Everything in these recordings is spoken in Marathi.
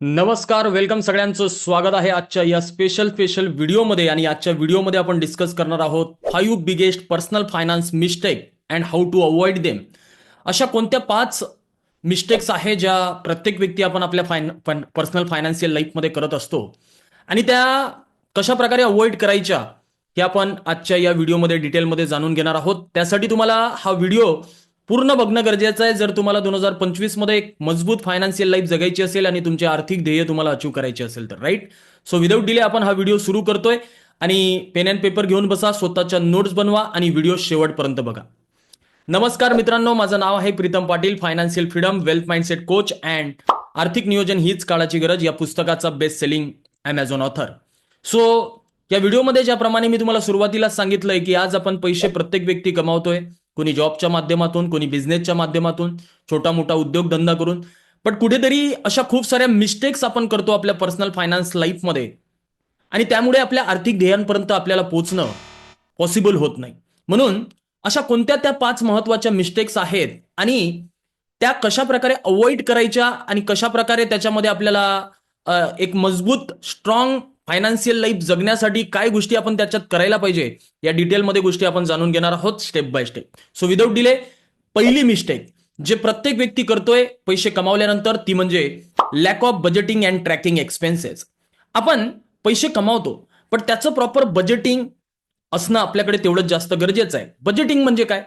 नमस्कार वेलकम सगळ्यांचं स्वागत आहे आजच्या या स्पेशल स्पेशल व्हिडिओमध्ये आणि आजच्या व्हिडिओमध्ये आपण डिस्कस करणार आहोत five biggest personal finance mistake and how to avoid them अशा कोणत्या पाच मिस्टेक्स आहे ज्या प्रत्येक व्यक्ती आपण आपल्या फायन पर्सनल फायनान्शियल लाईफमध्ये करत असतो? आणि त्या कशा प्रकारे अवॉइड करायच्या हे आपण आजच्या या व्हिडिओमध्ये डिटेलमध्ये जाणून घेणार आहोत. त्यासाठी तुम्हाला हा व्हिडिओ पूर्ण बघणं गरजेचं आहे. जर तुम्हाला दोन हजार पंचवीसमध्ये एक मजबूत फायनान्शियल लाईफ जगायची असेल आणि तुमचे आर्थिक ध्येय तुम्हाला अचीव करायचे असेल तर राईट सो विदाऊट डिले आपण हा व्हिडिओ सुरू करतोय आणि पेन अँड पेपर घेऊन बसा स्वतःच्या नोट्स बनवा आणि व्हिडिओ शेवटपर्यंत बघा. नमस्कार मित्रांनो माझं नाव आहे Pritam Patil financial freedom wealth mindset coach and आर्थिक नियोजन हीच काळाची गरज या पुस्तकाचा best selling Amazon author so या व्हिडिओमध्ये ज्याप्रमाणे मी तुम्हाला सुरुवातीला सांगितलंय की आज आपण पैसे प्रत्येक व्यक्ती कमावतोय. कोणी जॉबच्या माध्यमातून कोणी बिझनेसच्या माध्यमातून छोटा मोठा उद्योगधंदा करून. पण कुठेतरी अशा खूप साऱ्या मिस्टेक्स आपण करतो आपल्या पर्सनल फायनान्स लाईफमध्ये आणि त्यामुळे आपल्या आर्थिक ध्येयांपर्यंत आपल्याला पोचणं पॉसिबल होत नाही. म्हणून अशा कोणत्या त्या पाच महत्त्वाच्या मिस्टेक्स आहेत आणि त्या कशा प्रकारे अवॉइड करायच्या आणि कशा प्रकारे त्याच्यामध्ये आपल्याला एक मजबूत स्ट्रॉंग फायनान्शियल लाईफ जगण्यासाठी काय गोष्टी आपण त्याच्यात करायला पाहिजे या डिटेलमध्ये गोष्टी आपण जाणून घेणार आहोत step by step so without delay पहिली मिस्टेक जे प्रत्येक व्यक्ती करतोय पैसे कमावल्यानंतर ती म्हणजे lack of budgeting and tracking expenses आपण पैसे कमावतो पण त्याचं प्रॉपर बजेटिंग असणं आपल्याकडे तेवढंच जास्त गरजेचं आहे. बजेटिंग म्हणजे काय?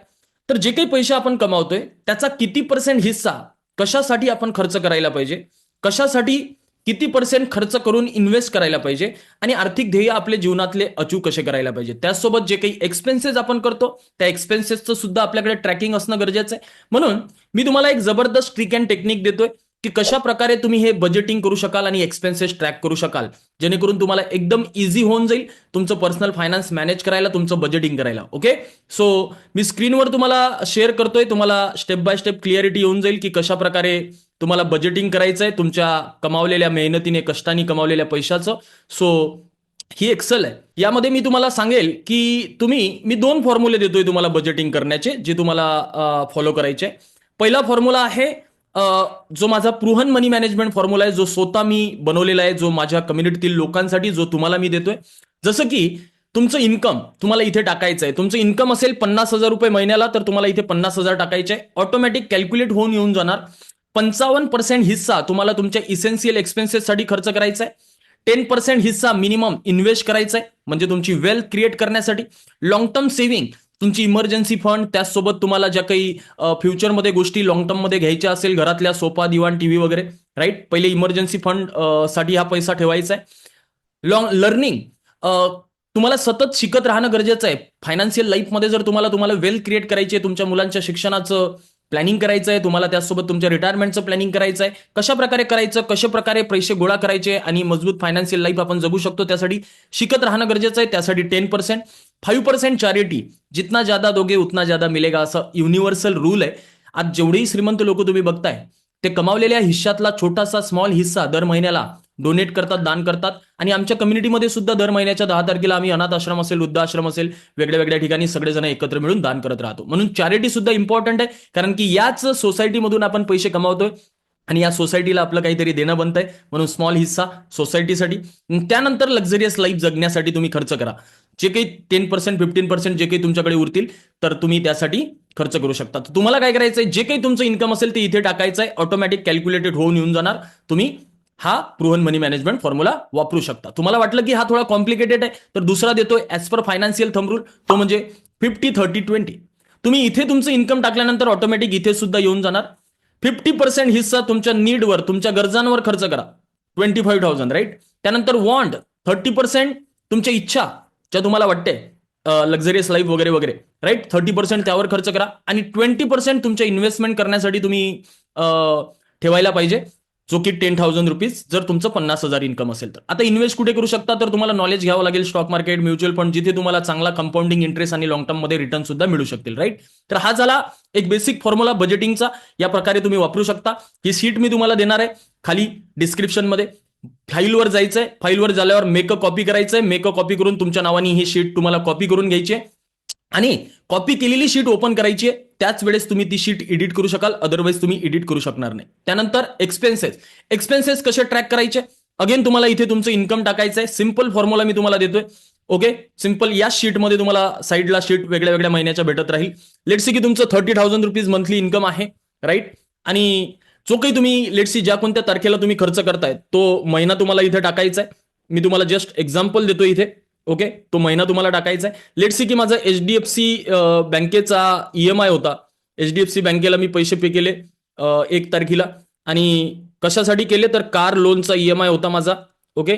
तर जे काही पैसे आपण कमावतोय त्याचा किती पर्सेंट हिस्सा कशासाठी आपण खर्च करायला पाहिजे? कशासाठी किती पर्सेंट खर्च करून इन्व्हेस्ट करायला पाहिजे आणि आर्थिक ध्येय आपल्या जीवनातले अचूक कसे करायला पाहिजे? त्याचसोबत जे काही एक्सपेन्सेस आपण करतो त्या एक्सपेन्सेसचं सुद्धा आपल्याकडे ट्रॅकिंग असणं गरजेचं आहे. म्हणून मी तुम्हाला एक जबरदस्त ट्रिक अँड टेक्निक देतोय. की कशा प्रकारे तुम्ही हे बजेटिंग करू शकाल आणि एक्सपेन्सेस ट्रॅक करू शकाल? जेणेकरून तुम्हाला एकदम इझी होऊन जाईल तुमचं पर्सनल फायनान्स मॅनेज करायला तुमचं बजेटिंग करायला ओके सो मी स्क्रीनवर तुम्हाला शेअर करतोय तुम्हाला स्टेप बाय स्टेप क्लिअरिटी येऊन जाईल की कशा प्रकारे तुम्हाला बजेटिंग करायचं आहे तुमच्या कमावलेल्या मेहनतीने कष्टाने कमावलेल्या पैशाचं. सो ही एक्सेल आहे. यामध्ये मी तुम्हाला सांगेल की तुम्ही मी दोन फॉर्म्युले देतोय तुम्हाला बजेटिंग करण्याचे जे तुम्हाला फॉलो करायचे. पहिला फॉर्म्युला आहे जो माझा प्रुहन मनी मॅनेजमेंट फॉर्म्युला आहे जो स्वतः मी बनवलेला आहे जो माझ्या कम्युनिटीतील लोकांसाठी जो तुम्हाला मी देतोय. जसं की तुमचं इन्कम तुम्हाला इथे टाकायचं आहे. तुमचं इन्कम असेल पन्नास हजार रुपये महिन्याला तर तुम्हाला इथे पन्नास हजार टाकायचे आहे. ऑटोमॅटिक कॅल्क्युलेट होऊन येऊन जाणार. पंचावन्न पर्सेंट हिस्सा तुम्हाला तुमच्या इसेन्शियल एक्सपेन्सेससाठी खर्च करायचा आहे. टेन पर्सेंट हिस्सा मिनिमम इन्व्हेस्ट करायचा आहे म्हणजे तुमची वेल्थ क्रिएट करण्यासाठी. लॉंग टर्म सेव्हिंग तुमची इमर्जन्सी फंड त्याचसोबत तुम्हाला ज्या काही फ्युचरमध्ये गोष्टी लॉंग टर्ममध्ये घ्यायच्या असेल घरातल्या सोफा दिवाण टीव्ही वगैरे राईट पहिले इमर्जन्सी फंडसाठी हा पैसा ठेवायचा आहे. लॉंग लर्निंग तुम्हाला सतत शिकत राहणं गरजेचं आहे. फायनान्शियल लाईफमध्ये जर तुम्हाला तुम्हाला वेल्थ क्रिएट करायची आहे तुमच्या मुलांच्या शिक्षणाचं प्लॅनिंग करायचं आहे तुम्हाला त्यासोबत तुमच्या रिटायरमेंटचं प्लॅनिंग करायचं आहे कशा प्रकारे करायचं कशा प्रकारे पैसे गोळा करायचे आणि मजबूत फायनान्शियल लाईफ आपण जगू शकतो त्यासाठी शिकत राहणं गरजेचं आहे त्यासाठी ten percent five percent charity जितना ज्यादा दोगे उतना ज्यादा मिलेगा असं युनिव्हर्सल रूल आहे. आज जेवढेही श्रीमंत लोक तुम्ही बघताय ते कमावलेल्या हिश्श्यातला छोटासा स्मॉल हिस्सा दर महिन्याला डोनेट करतात दान करतात. आणि आमच्या कम्युनिटीमध्ये सुद्धा दर महिन्याच्या दहा तारखेला आम्ही अनाथ आश्रम असेल वृद्धाश्रम असेल वेगळ्या वेगळ्या ठिकाणी सगळेजण एकत्र मिळून दान करत राहतो. म्हणून चॅरिटी सुद्धा इम्पॉर्टंट आहे कारण की याच सोसायटीमधून आपण पैसे कमावतोय आणि या सोसायटीला आपलं काहीतरी देणं बनतंय. म्हणून स्मॉल हिस्सा सोसायटीसाठी त्यानंतर लक्झरियस लाईफ जगण्यासाठी तुम्ही खर्च करा. जे काही टेन पर्सेंट फिफ्टीन पर्सेंट जे काही तुमच्याकडे उरतील तर तुम्ही त्यासाठी खर्च करू शकता. तुम्हाला काय करायचंय? जे काही तुमचं इन्कम असेल ते इथे टाकायचं आहे ऑटोमॅटिक कॅल्क्युलेटेड होऊन येऊन जाणार. तुम्ही हा प्रुव्हन मनी मॅनेजमेंट फॉर्म्युला वापरू शकता. तुम्हाला वाटलं की हा थोडा कॉम्प्लिकेटेड आहे तर दुसरा देतोय as per financial thumb rule तो म्हणजे फिफ्टी थर्टी ट्वेंटी तुम्ही इथे तुमचं इन्कम टाकल्यानंतर ऑटोमॅटिक इथे सुद्धा येऊन जाणार. फिफ्टी पर्सेंट हिस्सा तुमच्या नीडवर तुमच्या गरजांवर खर्च करा. ट्वेंटी फाईव्ह थाउजंड राईट त्यानंतर वॉन्ट थर्टी पर्सेंट तुमच्या इच्छा. ज्या तुम्हाला वाटते लक्झरियस लाईफ वगैरे वगैरे. राईट थर्टी पर्सेंट त्यावर खर्च करा आणि ट्वेंटी पर्सेंट तुमच्या इन्व्हेस्टमेंट करण्यासाठी तुम्ही ठेवायला पाहिजे. जो की टेन थाउजंड रुपीज जर तुमचं पन्नास हजार इन्कम असेल तर. आता इन्व्हेस्ट कुठे करू शकता? तर तुम्हाला नॉलेज घ्यावं लागेल स्टॉक मार्केट म्युच्युअल फंड जिथे तुम्हाला चांगला कंपाऊंडिंग इंटरेस्ट आणि लॉंग टर्ममध्ये रिटर्न सुद्धा मिळू शकतील. राईट तर हा झाला एक बेसिक फॉर्म्युला बजेटिंगचा या प्रकारे तुम्ही वापरू शकता. ही सीट मी तुम्हाला देणार आहे. खाली डिस्क्रिप्शनमध्ये फाईलवर जायचंय. फाईलवर झाल्यावर मेक अ कॉपी करायचंय. मेक अ कॉपी करून तुमच्या नावाने ही शीट तुम्हाला कॉपी करून घ्यायची आणि कॉपी केलेली शीट ओपन करायची आहे. त्याच वेळेस तुम्ही ती शीट एडिट करू शकाल. अदरवाईज तुम्ही एडिट करू शकणार नाही. त्यानंतर एक्सपेन्सेस एक्सपेन्सेस कसे ट्रॅक करायचे? अगेन तुम्हाला इथे तुमचं इन्कम टाकायचं आहे सिंपल फॉर्म्युला मी तुम्हाला देतोय. ओके सिंपल या शीटमध्ये तुम्हाला साईडला शीट वेगळ्या वेगळ्या महिन्याच्या भेटत राहील. लेट्स की तुमचं thirty thousand rupees monthly income आहे. राईट आणि जो काही तुम्ही लेटसी ज्या कोणत्या तारखेला तुम्ही खर्च करताय तो महिना तुम्हाला इथे टाकायचा आहे मी तुम्हाला जस्ट एक्झाम्पल देतो इथे ओके तो महिना तुम्हाला टाकायचा आहे लेट सी की माझा एच डी एफ सी बँकेचा ई एम आय होता. एच डी एफ सी बँकेला मी पैसे पे केले एक तारखेला. आणि कशासाठी केले? तर कार लोनचा ई एम आय होता माझा ओके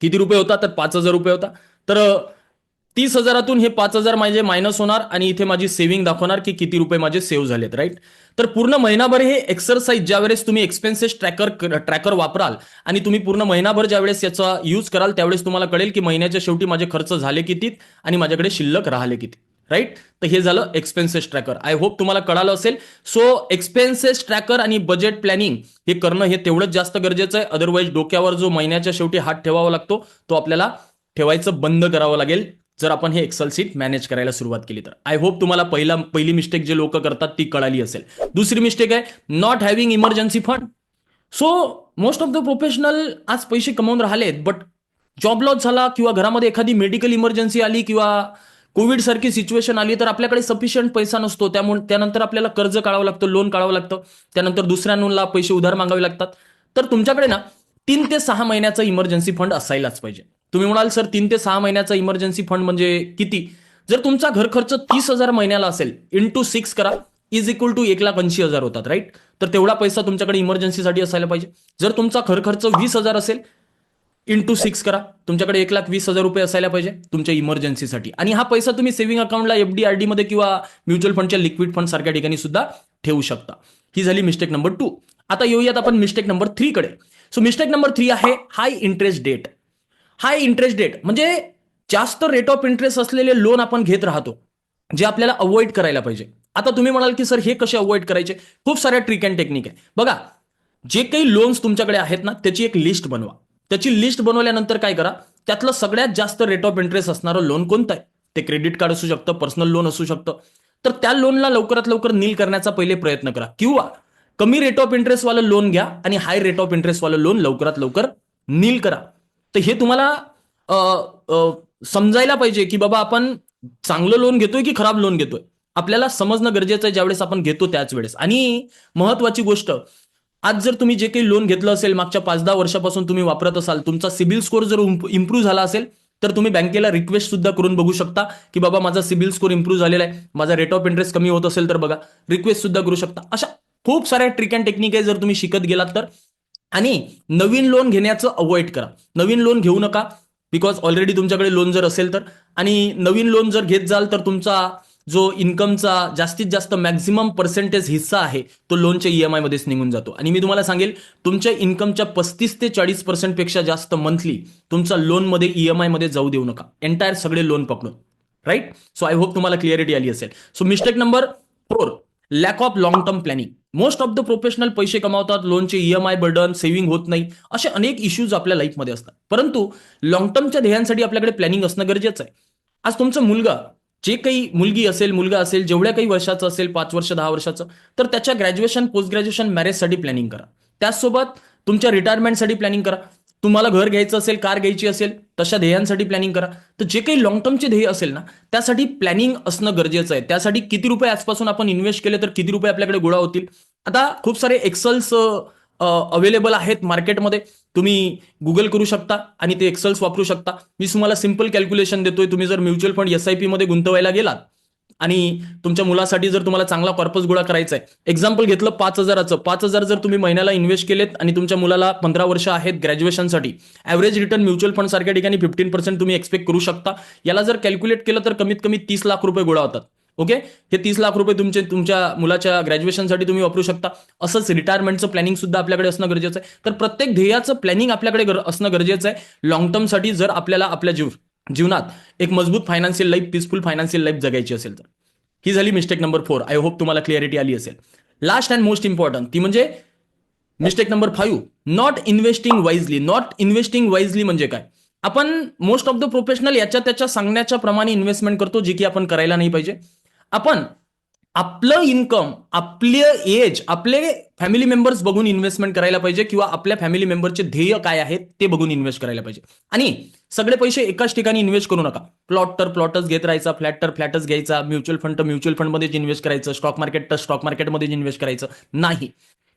किती रुपये होता? तर पाच हजार रुपये होता. तर तीस हजारातून हे पाच हजार माझे मायनस होणार आणि इथे माझी सेव्हिंग दाखवणार की किती रुपये माझे सेव्ह झालेत राईट तर पूर्ण महिनाभर हे एक्सरसाइज ज्यावेळेस तुम्ही एक्सपेन्सेस ट्रॅकर ट्रॅकर वापराल आणि तुम्ही पूर्ण महिनाभर ज्यावेळेस याचा यूज कराल त्यावेळेस तुम्हाला कळेल की महिन्याच्या शेवटी माझे खर्च झाले किती आणि माझ्याकडे शिल्लक राहिले किती राईट तर हे झालं एक्सपेन्सेस ट्रॅकर आय होप तुम्हाला कळालं असेल. सो एक्सपेन्सेस ट्रॅकर आणि बजेट प्लॅनिंग हे करणं हे तेवढंच जास्त गरजेचं आहे. अदरवाईज डोक्यावर जो महिन्याच्या शेवटी हात ठेवावा लागतो तो आपल्याला ठेवायचं बंद करावं लागेल. जर आपण हे एक्सेल सीट मॅनेज करायला सुरुवात केली तर. आय होप तुम्हाला पहिला पहिली मिस्टेक जे लोक करतात ती कळाली असेल. दुसरी मिस्टेक आहे not having emergency fund so most of the professional आज पैसे कमवून राहिलेत बट जॉब लॉस झाला किंवा घरामध्ये एखादी मेडिकल इमर्जन्सी आली किंवा कोविड सारखी सिच्युएशन आली तर आपल्याकडे सफिशियंट पैसा नसतो. त्यामुळे त्यानंतर आपल्याला कर्ज काढावं लागतं लोन काढावं लागतं. त्यानंतर दुसऱ्यांना पैसे उधार मागावे लागतात. तर तुमच्याकडे ना तीन ते सहा महिन्याचा इमर्जन्सी फंड असायलाच पाहिजे. तुम्ही म्हणाल सर तीन ते सहा महिन्याचा इमर्जन्सी फंड म्हणजे किती? जर तुमचा घर खर्च तीस हजार महिन्याला असेल इन टू सिक्स करा. इज इक्वल टू एक लाख ऐंशी हजार होतात राईट तर तेवढा पैसा तुमच्याकडे इमर्जन्सीसाठी असायला पाहिजे. जर तुमचा घर खर्च वीस हजार असेल इन टू सिक्स करा. तुमच्याकडे एक लाख वीस हजार रुपये असायला पाहिजे तुमच्या इमर्जन्सीसाठी आणि हा पैसा तुम्ही सेव्हिंग अकाउंटला एफडी आरडी मध्ये किंवा म्युच्युअल फंडच्या लिक्विड फंड सारख्या ठिकाणी सुद्धा ठेवू शकता. ही झाली मिस्टेक नंबर टू आता येऊयात आपण मिस्टेक नंबर थ्री कडे. सो मिस्टेक नंबर थ्री आहे high interest debt high interest debt म्हणजे जास्त रेट ऑफ इंटरेस्ट असलेले लोन आपण घेत राहतो जे आपल्याला अवॉइड करायला पाहिजे. आता तुम्ही म्हणाल की सर हे कसे अवॉइड करायचे? खूप साऱ्या ट्रिक अँड टेक्निक आहे. बघा जे काही लोन्स तुमच्याकडे आहेत ना त्याची एक लिस्ट बनवा. त्याची लिस्ट बनवल्यानंतर काय करा त्यातलं सगळ्यात जास्त रेट ऑफ इंटरेस्ट असणारं लोन कोणतं आहे? ते क्रेडिट कार्ड असू शकतं पर्सनल लोन असू शकतं. तर त्या लोनला लवकरात लवकर नील करण्याचा पहिले प्रयत्न करा. किंवा कमी रेट ऑफ इंटरेस्ट वालं लोन घ्या आणि हाय रेट ऑफ इंटरेस्टवालं लोन लवकरात लवकर नील करा. तर हे तुम्हाला समजायला पाहिजे की बाबा आपण चांगलं लोन घेतोय की खराब लोन घेतोय? आपल्याला समजणं गरजेचं आहे ज्यावेळेस आपण घेतो त्याच वेळेस. आणि महत्वाची गोष्ट आज जर तुम्ही जे काही लोन घेतलं असेल मागच्या पाच दहा वर्षापासून तुम्ही वापरत असाल तुमचा सिबिल स्कोर जर इम्प्रूव्ह झाला असेल तर तुम्ही बँकेला रिक्वेस्ट सुद्धा करून बघू शकता की बाबा माझा सिबिल स्कोर इम्प्रूव्ह झालेला आहे माझा रेट ऑफ इंटरेस्ट कमी होत असेल तर बघा रिक्वेस्ट सुद्धा करू शकता. अशा खूप साऱ्या ट्रिक अँड टेक्निक आहे जर तुम्ही शिकत गेलात तर. आणि नवीन लोन घेण्याचं अवॉइड करा. नवीन लोन घेऊ नका बिकॉज ऑलरेडी तुमच्याकडे लोन जर असेल तर. आणि नवीन लोन जर घेत जाल तर तुमचा जो इन्कमचा जास्तीत जास्त मॅक्झिमम पर्सेंटेज हिस्सा आहे तो लोनच्या ई एम मध्येच निघून जातो. आणि मी तुम्हाला सांगेल तुमच्या इन्कमच्या पस्तीस ते चाळीस पर्सेंटपेक्षा जास्त मंथली तुमचा लोनमध्ये ई एम आयमध्ये जाऊ देऊ नका. एंटायर सगळे लोन पकडून. राईट सो आय होप तुम्हाला क्लिअरिटी आली असेल. So mistake number four lack of long term planning most of the professional पैसे कमावतात लोनचे ईएमआय बर्डन सेव्हिंग होत नाही. असे अनेक इश्यूज आपल्या लाईफमध्ये असतात. परंतु लॉंग टर्मच्या ध्येयांसाठी आपल्याकडे प्लॅनिंग असणं गरजेचं आहे. आज तुमचा मुलगा जे काही मुलगी असेल मुलगा असेल जेवढ्या काही वर्षाचं असेल पाच वर्ष दहा वर्षाचं तर त्याच्या ग्रॅज्युएशन पोस्ट ग्रॅज्युएशन मॅरेजसाठी प्लॅनिंग करा. त्याचसोबत तुमच्या रिटायरमेंटसाठी प्लॅनिंग करा. तुम्हाला घर घ्यायचं असेल कार घ्यायची असेल तशा ध्येयांसाठी प्लॅनिंग करा. तर जे काही लॉंग टर्मचे ध्येय असेल ना त्यासाठी प्लॅनिंग असणं गरजेचं आहे. त्यासाठी किती रुपये आजपासून आपण इन्व्हेस्ट केले तर किती रुपये आपल्याकडे गोळा होतील? आता खूप सारे एक्सल्स अवेलेबल आहेत मार्केटमध्ये तुम्ही गुगल करू शकता आणि ते एक्सल्स वापरू शकता. मी तुम्हाला सिंपल कॅल्क्युलेशन देतोय. तुम्ही जर mutual fund S I P मध्ये गुंतवायला गेलात आणि तुमच्या मुलासाठी जर तुम्हाला चांगला पर्पज गोळा करायचा आहे एक्झाम्पल घेतलं पाच हजाराचं. पाच हजार जर तुम्ही महिन्याला इन्व्हेस्ट केलेत आणि तुमच्या मुलाला पंधरा वर्ष आहेत ग्रॅज्युएशनसाठी ॲव्हरेज रिटर्न म्युच्युअल फंड सारख्या ठिकाणी फिफ्टीन पर्सेंट तुम्ही एक्सपेक्ट करू शकता. याला जर कॅल्क्युलेट केलं तर कमीत कमी तीस लाख रुपये गोळा होतात. ओके हे तीस लाख रुपये तुमचे तुमच्या मुलाच्या ग्रॅज्युएशनसाठी तुम्ही वापरू शकता. असंच रिटायरमेंटचं प्लॅनिंग सुद्धा आपल्याकडे असणं गरजेचं आहे. तर प्रत्येक ध्येयाचं प्लॅनिंग आपल्याकडे असणं गरजेचं आहे. लॉंग टर्मसाठी जर आपल्याला आपल्या जीव जीवनात एक मजबूत financial life peaceful financial life जगायची असेल तर. ही झाली mistake number four I hope तुम्हाला क्लिअरिटी आली असेल. लास्ट अँड मोस्ट इम्पॉर्टंट ती म्हणजे mistake number five not investing wisely not investing wisely म्हणजे काय? आपण मोस्ट ऑफ द प्रोफेशनल याच्या त्याच्या सांगण्याच्या प्रमाणे इन्व्हेस्टमेंट करतो जी की आपण करायला नाही पाहिजे. आपण आपलं इन्कम आपले एज आपले फॅमिली मेंबर्स बघून इन्व्हेस्टमेंट करायला पाहिजे किंवा आपल्या फॅमिली मेंबरचे ध्येय काय आहेत ते बघून इन्व्हेस्ट करायला पाहिजे. आणि सगळे पैसे एकाच ठिकाणी इन्व्हेस्ट करू नका. प्लॉट तर प्लॉटच घेत राहायचा फ्लॅट तर फ्लॅटच घ्यायचा म्युच्युअल फंड तर म्युच्युअल फंडमध्येच इन्व्हेस्ट करायचं स्टॉक मार्केट तर स्टॉक मार्केटमध्येच इन्व्हेस्ट करायचं. नाही.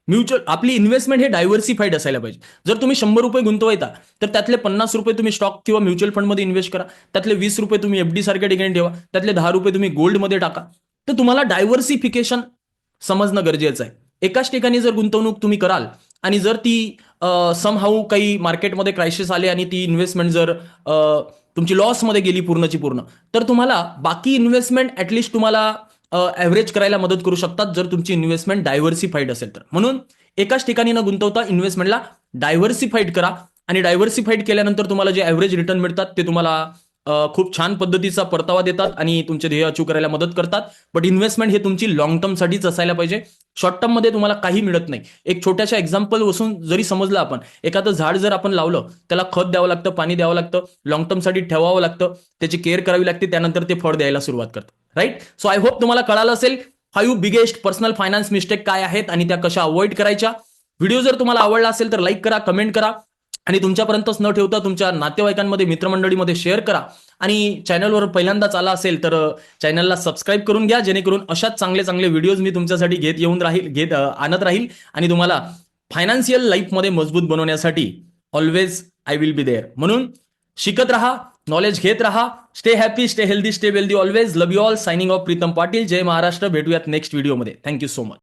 म्युच्युअल आपली इन्व्हेस्टमेंट हे डायव्हर्सिफाईड असायला पाहिजे. जर तुम्ही शंभर रुपये गुंतवायता तर त्यातले पन्नास रुपये तुम्ही स्टॉक किंवा म्युच्युअल फंडमध्ये इन्व्हेस्ट करा. त्यातले वीस रुपये तुम्ही एफडी सारख्या ठिकाणी ठेवा. त्यातले दहा रुपये तुम्ही गोल्डमध्ये टाका. तर तुम्हाला डायव्हर्सिफिकेशन समजणं गरजेचं आहे. एकाच ठिकाणी जर गुंतवणूक तुम्ही कराल आणि जर ती समहाऊ काही मार्केटमध्ये क्रायसिस आले आणि ती इन्व्हेस्टमेंट जर तुमची लॉसमध्ये गेली पूर्णची पूर्ण तर तुम्हाला बाकी इन्व्हेस्टमेंट ॲटलिस्ट तुम्हाला ॲव्हरेज करायला मदत करू शकतात जर तुमची इन्व्हेस्टमेंट डायव्हर्सिफाईड असेल तर. म्हणून एकाच ठिकाणी न गुंतवता इन्व्हेस्टमेंटला डायव्हर्सिफाईड करा आणि डायव्हर्सिफाईड केल्यानंतर तुम्हाला जे ॲव्हरेज रिटर्न मिळतात ते तुम्हाला खूप छान पद्धतीचा परतावा देतात आणि तुमचे ध्येय अचीव करायला मदत करतात. बट इन्व्हेस्टमेंट हे तुमची लॉंग टर्मसाठीच असायला पाहिजे. शॉर्ट टर्ममध्ये तुम्हाला काही मिळत नाही. एक छोट्याशा एक्झाम्पल वसून जरी समजलं आपण एखादं झाड जर आपण लावलं त्याला खत द्यावं लागतं पाणी द्यावं लागतं लॉंग टर्मसाठी ठेवावं लागतं त्याची केअर करावी लागते त्यानंतर ते फळ द्यायला सुरुवात करतं राईट सो आय होप तुम्हाला कळालं असेल five biggest personal finance mistake काय आहेत आणि त्या कशा अवॉइड करायच्या. व्हिडिओ जर तुम्हाला आवडला असेल तर लाईक करा कमेंट करा. आणि तुमच्यापर्यंतच न ठेवता तुमच्या नातेवाईकांमध्ये मित्रमंडळीमध्ये शेअर करा. आणि चॅनलवर पहिल्यांदाच आला असेल तर चॅनलला सबस्क्राईब करून घ्या जेणेकरून अशाच चांगले चांगले व्हिडिओज मी तुमच्यासाठी घेत येऊन राहील घेत आणत राहील. आणि तुम्हाला फायनान्शियल लाईफमध्ये मजबूत बनवण्यासाठी always I will be there म्हणून शिकत राहा नॉलेज घेत राहा stay happy stay healthy stay wealthy always love you all signing off Pritam Patil. जय महाराष्ट्र. भेटूयात नेक्स्ट व्हिडिओमध्ये थँक्यू सो मच